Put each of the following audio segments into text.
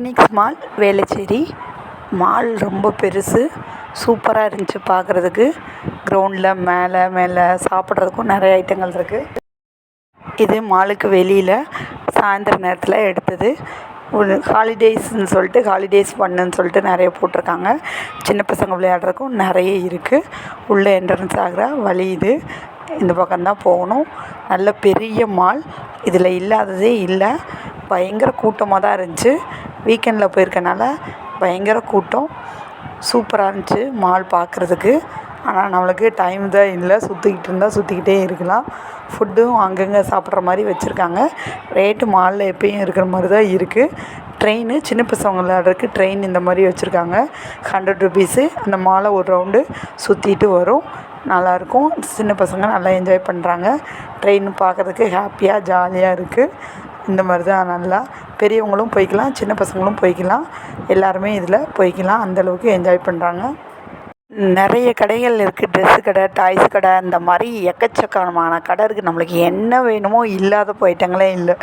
Phoenix mall Velachery mall ரொம்ப பெருசு. சூப்பராக இருந்துச்சு பார்க்குறதுக்கு க்ரௌண்டில் மேலே மேலே சாப்பிட்றதுக்கும் நிறைய ஐட்டங்கள் இருக்குது இது மாலுக்கு வெளியில் சாயந்தர நேரத்தில் எடுத்தது. ஒரு ஹாலிடேஸ்ன்னு சொல்லிட்டு ஹாலிடேஸ் பண்ணுன்னு சொல்லிட்டு நிறைய போட்டிருக்காங்க. சின்ன பசங்க விளையாடுறதுக்கும் நிறைய இருக்குது உள்ளே என்ட்ரன்ஸ் ஆகிற வழி இது. இந்த பக்கம்தான் போகணும். நல்ல பெரிய மால் இதில் இல்லாததே இல்லை. பயங்கர கூட்டமாக தான் இருந்துச்சு. வீக்கெண்டில் போயிருக்கனால பயங்கர கூட்டம். சூப்பராக இருந்துச்சு மால் பார்க்குறதுக்கு ஆனால் நம்மளுக்கு டைம் தான் இல்லை. சுற்றிக்கிட்டு இருந்தால் சுற்றிக்கிட்டே இருக்கலாம். ஃபுட்டும் அங்கங்கே சாப்பிட்ற மாதிரி வச்சுருக்காங்க. ரேட்டு மாலில் எப்பயும் இருக்கிற மாதிரி தான் இருக்குது ட்ரெயினு சின்ன பசங்க விளையாடுறதுக்கு ட்ரெயின் இந்த மாதிரி வச்சுருக்காங்க. ஹண்ட்ரட் ருபீஸு அந்த மாலை ஒரு ரவுண்டு சுற்றிட்டு வரும். நல்லாயிருக்கும் சின்ன பசங்க நல்லா என்ஜாய் பண்ணுறாங்க ட்ரெயின் பார்க்குறதுக்கு ஹாப்பியாக ஜாலியாக இருக்குது இந்த மாதிரி தான் நல்லா பெரியவங்களும் போய்க்கலாம் சின்ன பசங்களும் போய்க்கலாம். எல்லாருமே இதில் போய்க்கலாம். அந்தளவுக்கு என்ஜாய் பண்ணுறாங்க நிறைய கடைகள் இருக்குது ட்ரெஸ்ஸு கடை டாய்ஸ் கடை இந்த மாதிரி எக்கச்சக்கமான கடை இருக்குது நம்மளுக்கு என்ன வேணுமோ இல்லாத ஐட்டங்களே இல்லை.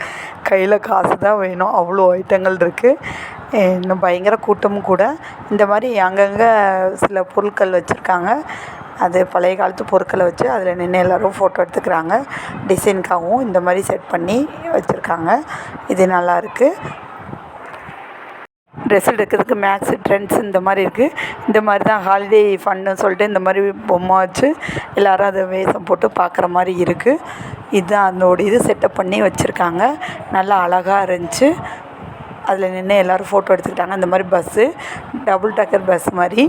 கையில் காசு தான் வேணும். அவ்வளோ ஐட்டங்கள் இருக்குது இன்னும் பயங்கர கூட்டமும் கூட. இந்த மாதிரி அங்கங்கே சில பொருட்கள் வச்சுருக்காங்க. அது பழைய காலத்து பொருட்களை வச்சு அதில் நின்று எல்லோரும் ஃபோட்டோ எடுத்துக்கிறாங்க. டிசைனுக்காகவும் இந்த மாதிரி செட் பண்ணி வச்சுருக்காங்க. இது நல்லாயிருக்கு ட்ரெஸ் எடுக்கிறதுக்கு மேக்ஸு ட்ரெண்ட்ஸ் இந்த மாதிரி இருக்குது இந்த மாதிரி தான் ஹாலிடே ஃபன்னு சொல்லிட்டு இந்த மாதிரி பொம்மை வச்சு எல்லோரும் அதை வேஷம் போட்டு பார்க்குற மாதிரி இருக்குது இதுதான் அதோட இது செட்டப் பண்ணி வச்சுருக்காங்க. நல்லா அழகாக இருந்துச்சு. அதில் நின்று எல்லோரும் ஃபோட்டோ எடுத்துக்கிட்டாங்க. அந்த மாதிரி பஸ்ஸு டபுள் டக்கர் பஸ் மாதிரி.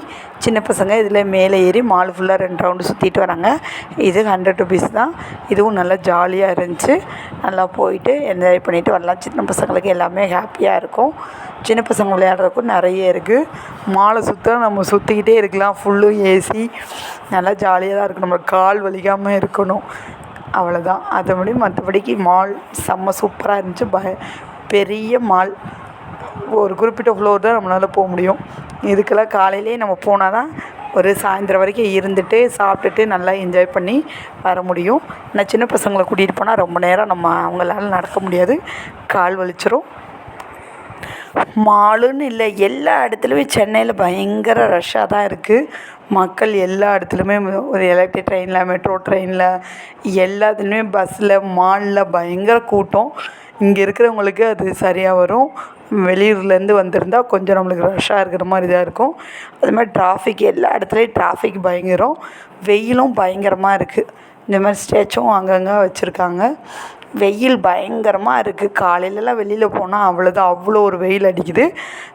சின்ன பசங்க இதில் மேலே ஏறி மால் ஃபுல்லாக ரெண்டு ரவுண்டு சுற்றிட்டு வராங்க. இது ஹண்ட்ரட் ருபீஸ் தான். இதுவும் நல்லா ஜாலியாக இருந்துச்சு. நல்லா போயிட்டு என்ஜாய் பண்ணிவிட்டு வரலாம். சின்ன பசங்களுக்கு எல்லாமே ஹாப்பியாக இருக்கும். சின்ன பசங்க விளையாடுறதுக்கும் நிறைய இருக்குது மாலை சுற்ற நம்ம சுற்றிக்கிட்டே இருக்கலாம். ஃபுல்லும் ஏசி நல்லா ஜாலியாக தான் இருக்கும். நம்ம கால் வலிக்காமல் இருக்கணும். அவ்வளோதான் மற்றபடி மற்றபடிக்கு மால் செம்ம சூப்பராக இருந்துச்சு. ப பெரிய மால் ஒரு குறிப்பிட்ட ஃப்ளோர் தான் நம்மளால் போக முடியும். இதுக்கெல்லாம் காலையிலேயே நம்ம போனால் தான் ஒரு சாயந்தரம் வரைக்கும் இருந்துட்டு சாப்பிட்டுட்டு நல்லா என்ஜாய் பண்ணி வர முடியும். நான் சின்ன பசங்களை கூட்டிகிட்டு போனால் ரொம்ப நேரம் நம்ம அவங்களால நடக்க முடியாது. கால் வலிச்சிரும். மாலுன்னு இல்லை எல்லா இடத்துலையுமே சென்னையில் பயங்கர ரஷ்ஷாக தான் இருக்குது மக்கள் எல்லா இடத்துலையுமே ஒரு எலக்ட்ரிக் ட்ரெயினில் மெட்ரோ ட்ரெயினில் எல்லாத்துலேயுமே பஸ்ஸில் மாலில் பயங்கர கூட்டம். இங்கே இருக்கிறவங்களுக்கு அது சரியாக வரும். வெளியூர்லேருந்து வந்திருந்தா கொஞ்சம் நம்மளுக்கு ரஷ்ஷாக இருக்கிற மாதிரி தான் இருக்கும். அது மாதிரி டிராஃபிக் எல்லா இடத்துலையும் டிராஃபிக் பயங்கரம். வெயிலும் பயங்கரமாக இருக்குது இந்த மாதிரி ஸ்டேச்சும் அங்கங்கே வச்சுருக்காங்க. வெயில் பயங்கரமாக இருக்குது காலையிலலாம் வெளியில் போனால் அவ்வளோதான் அவ்வளோ ஒரு வெயில் அடிக்குது.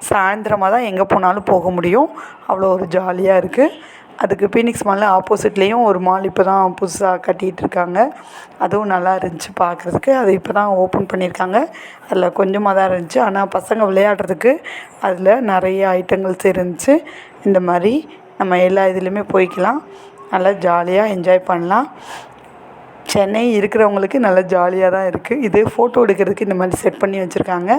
சாயந்தரமாக தான் எங்கே போனாலும் போக முடியும். அவ்வளோ ஒரு ஜாலியாக இருக்குது அதுக்கு பீனிக்ஸ் மாலில் ஆப்போசிட்லேயும் ஒரு மால் இப்போ தான் புதுசாக கட்டிகிட்டு இருக்காங்க அதுவும் நல்லா இருந்துச்சு பார்க்குறதுக்கு அது இப்போ தான் ஓப்பன் பண்ணியிருக்காங்க. அதில் கொஞ்சமாக தான் இருந்துச்சு. ஆனால் பசங்க விளையாடுறதுக்கு அதில் நிறைய ஐட்டங்கள்ஸ் இருந்துச்சு. இந்த மாதிரி நம்ம எல்லா இதுலேயுமே போய்க்கலாம். நல்லா ஜாலியாக என்ஜாய் பண்ணலாம். சென்னை இருக்கிறவங்களுக்கு நல்லா ஜாலியாக தான் இருக்குது இது ஃபோட்டோ எடுக்கிறதுக்கு இந்த மாதிரி செட் பண்ணி வச்சுருக்காங்க.